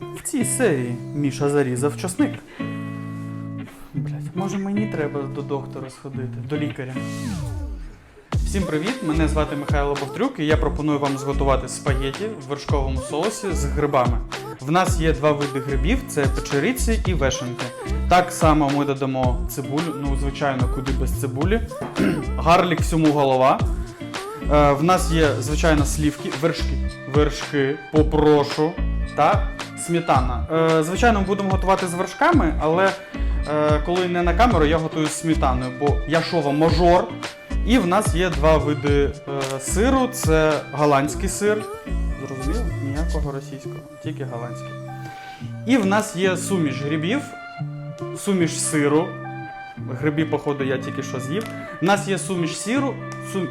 В цій серії Міша зарізав часник. Блять, може мені треба до доктора сходити, до лікаря. Всім привіт! Мене звати Михайло Бовтрюк і я пропоную вам зготувати спагеті в вершковому соусі з грибами. В нас є два види грибів: це печериці і вешенки. Так само ми додамо цибулю, ну звичайно, куди без цибулі. Гарлік всьому голова. Е, в нас є, звичайно, слівки, вершки, вершки, попрошу та сметана. Е, звичайно, ми будемо готувати з вершками, але е, коли не на камеру, я готую з сметаною, бо я що вам мажор. І в нас є два види е, сиру: це голландський сир. Зрозуміло? Ніякого російського, тільки голландський. І в нас є суміш грибів, суміш сиру. Гриби, походу, я тільки що з'їв. В нас є суміш сиру. Сум...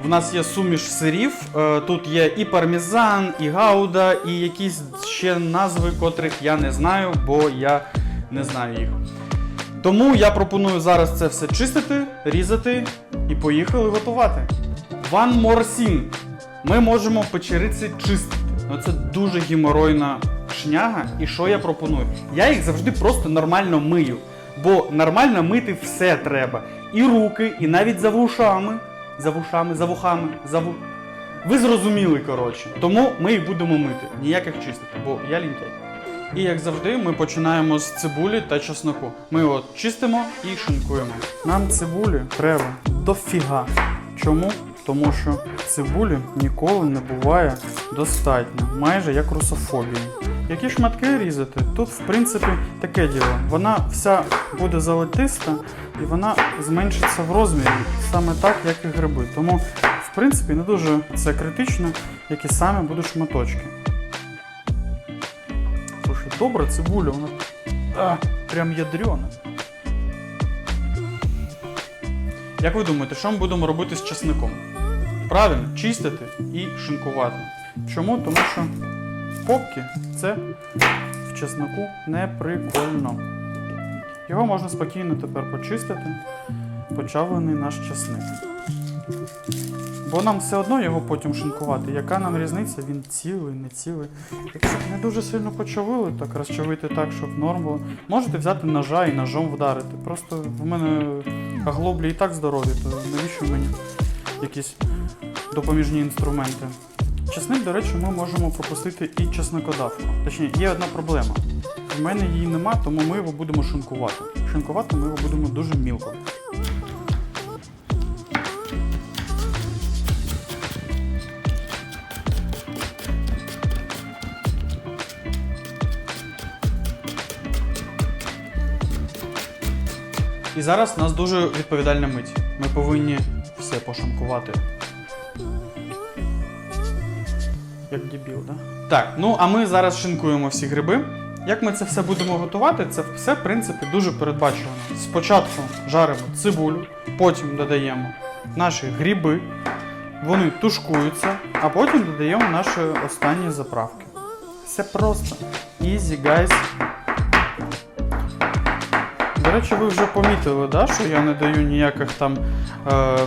В нас є суміш сирів. Е, Тут є і пармезан, і гауда, і якісь ще назви, котрих я не знаю, бо я не знаю їх. Тому я пропоную зараз це все чистити, різати і поїхали готувати. One more thing. Ми можемо печериці чистити. Ну це дуже геморойна шняга. І що я пропоную? Я їх завжди просто нормально мию. Бо нормально мити все треба. І руки, і навіть за вушами. За вушами, за вухами, за ву... Ви зрозуміли, коротше. Тому ми їх будемо мити. Ніяких чистити, бо я лінький. І як завжди, ми починаємо з цибулі та чесноку. Ми от чистимо і шинкуємо. Нам цибулі треба дофіга. Чому? Тому що цибулі ніколи не буває достатньо, майже як русофобії. Які шматки різати? Тут, в принципі, таке діло. Вона вся буде золотиста і вона зменшиться в розмірі саме так, як і гриби. Тому, в принципі, не дуже це критично, які саме будуть шматочки. Слушай, добра цибуля, вона а, прям ядрена. Як ви думаєте, що ми будемо робити з часником? Правильно, чистити і шинкувати. Чому? Тому що попки це в чеснику не прикольно. Його можна спокійно тепер почистити, почавлений наш часник. Бо нам все одно його потім шинкувати. Яка нам різниця, він цілий, не цілий. Якщо не дуже сильно почавили, так розчавити так, щоб норм було. Можете взяти ножа і ножом вдарити. Просто в мене оглоблі і так здорові, то навіщо мені якісь допоміжні інструменти? Чесник, до речі, ми можемо пропустити і чесникодавку. Точніше, є одна проблема. В мене її нема, тому ми його будемо шинкувати. Шинкувати ми його будемо дуже мілко. І зараз у нас дуже відповідальна мить. Ми повинні все пошанкувати. Як дебіл, да? Так, ну а ми зараз шинкуємо всі гриби. Як ми це все будемо готувати, це все, в принципі, дуже передбачувано. Спочатку жаримо цибулю, потім додаємо наші гриби, вони тушкуються, а потім додаємо наші останні заправки. Все просто. Easy, guys. До речі, ви вже помітили, да, що я не даю ніяких там е,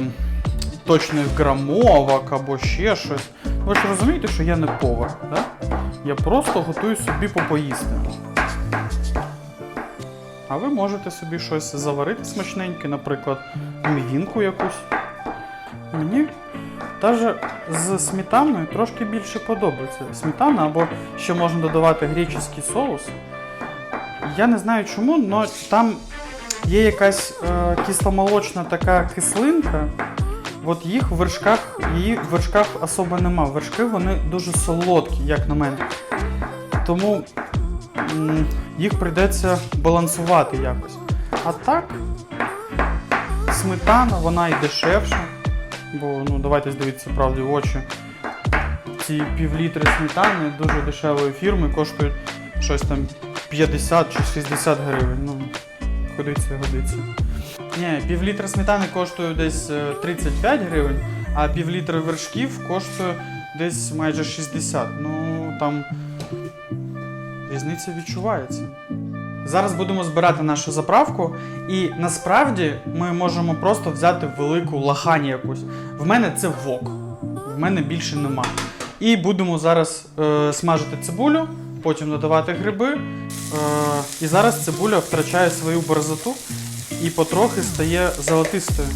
точних грамовок або ще щось. Ви ж розумієте, що я не повар, да? Я просто готую собі попоїсти. А ви можете собі щось заварити смачненьке, наприклад, мівінку якусь. Мені навіть з сметаною трошки більше подобається. Сметана або ще можна додавати греческий соус. Я не знаю чому, але там є якась е, кисломолочна така кислинка. От їх в вершках, її в вершках особо нема. Вершки вони дуже солодкі, як на мене. Тому їх прийдеться балансувати якось. А так, сметана, вона і дешевша. Бо ну, давайте дивитися правді в очі. Ці півлітри сметани дуже дешевої фірми коштують щось там 50 чи 60 гривень. Ну, куди це годиться? Ні, півлітра сметани коштує десь е, 35 гривень, а півлітра вершків коштує десь майже 60. Ну там різниця відчувається. Зараз будемо збирати нашу заправку, і насправді ми можемо просто взяти велику лахань якусь. В мене це вок, в мене більше нема. І будемо зараз е, смажити цибулю, потім додавати гриби. Е, і зараз цибуля втрачає свою борзоту і потрохи стає золотистою.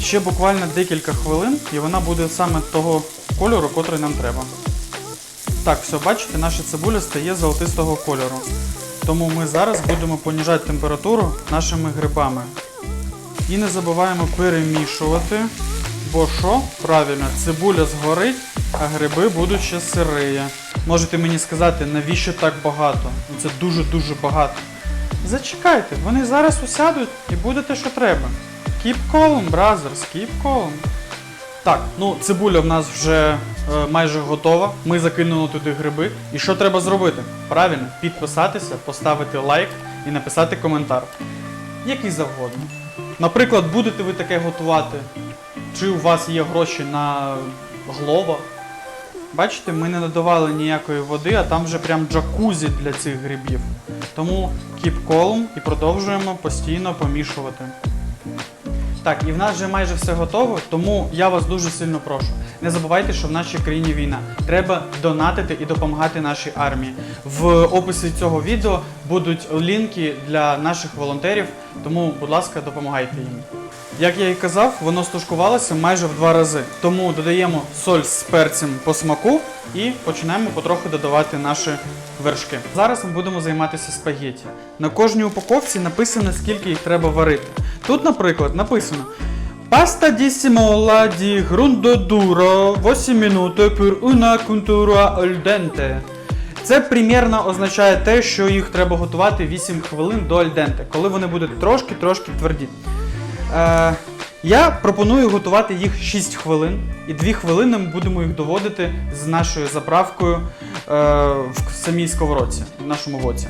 Ще буквально декілька хвилин, і вона буде саме того кольору, котрий нам треба. Так, все, бачите, наша цибуля стає золотистого кольору. Тому ми зараз будемо поніжати температуру нашими грибами. І не забуваємо перемішувати. Бо що? Правильно, цибуля згорить, а гриби будуть ще сириє. Можете мені сказати, навіщо так багато? Це дуже-дуже багато. Зачекайте, вони зараз усядуть і буде те, що треба. Keep calm, brothers, keep calm. Так, ну цибуля в нас вже е, майже готова. Ми закинули туди гриби. І що треба зробити? Правильно, підписатися, поставити лайк і написати коментар. Який завгодно. Наприклад, будете ви таке готувати, чи у вас є гроші на глова. Бачите, ми не додавали ніякої води, а там вже прям джакузі для цих грибів. Тому keep calm і продовжуємо постійно помішувати. Так, і в нас вже майже все готово, тому я вас дуже сильно прошу. Не забувайте, що в нашій країні війна. Треба донатити і допомагати нашій армії. В описі цього відео будуть лінки для наших волонтерів, тому, будь ласка, допомагайте їм. Як я і казав, воно стушкувалося майже в два рази. Тому додаємо соль з перцем по смаку і починаємо потроху додавати наші вершки. Зараз ми будемо займатися спагетті. На кожній упаковці написано, скільки їх треба варити. Тут, наприклад, написано di simola di grundo duro 8 minuti per una cottura al dente. Це примірно означає те, що їх треба готувати 8 хвилин до альденте, коли вони будуть трошки-трошки тверді. Е, я пропоную готувати їх 6 хвилин, і 2 хвилини ми будемо їх доводити з нашою заправкою е, в самій сковородці, в нашому воці.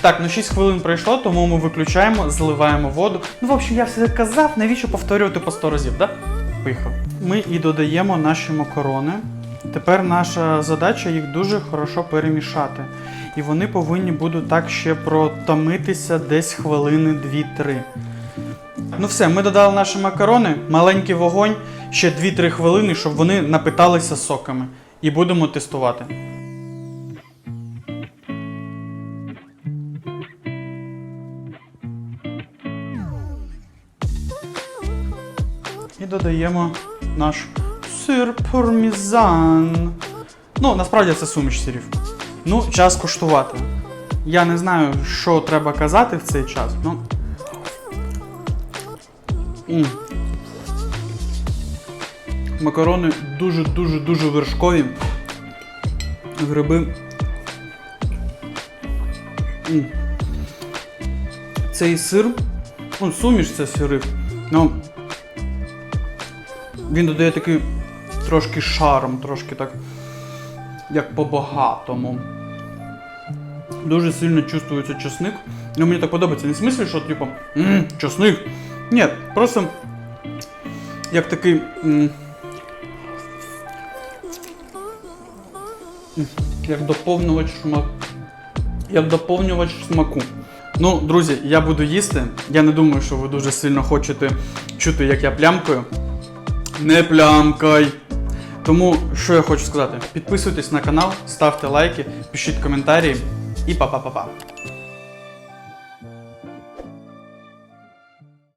Так, ну 6 хвилин пройшло, тому ми виключаємо, зливаємо воду. Ну, в общем, я все казав, навіщо повторювати по 100 разів, так? Да? Поїхав. Ми і додаємо наші макарони. Тепер наша задача їх дуже хорошо перемішати. І вони повинні будуть так ще протомитися десь хвилини 2-3. Ну все, ми додали наші макарони, маленький вогонь, ще 2-3 хвилини, щоб вони напиталися соками. І будемо тестувати. І додаємо наш сир пармезан. Ну, насправді це суміш сирів. Ну, час куштувати. Я не знаю, що треба казати в цей час. Ну. М. Макарони дуже-дуже-дуже вершкові. Гриби. М. Цей сир. Ну, суміш це сири. Ну, він додає такий трошки шаром, трошки так, як по-багатому. Дуже сильно чувствується чесник. Ну, мені так подобається. Не в смислі, що типу, чесник. Ні, просто як такий. Як доповнювач смак. Як доповнювач смаку. Ну, друзі, я буду їсти. Я не думаю, що ви дуже сильно хочете чути, як я плямкаю. Не плямкай. Тому що я хочу сказати? Підписуйтесь на канал, ставте лайки, пишіть коментарі і па-па-па-па.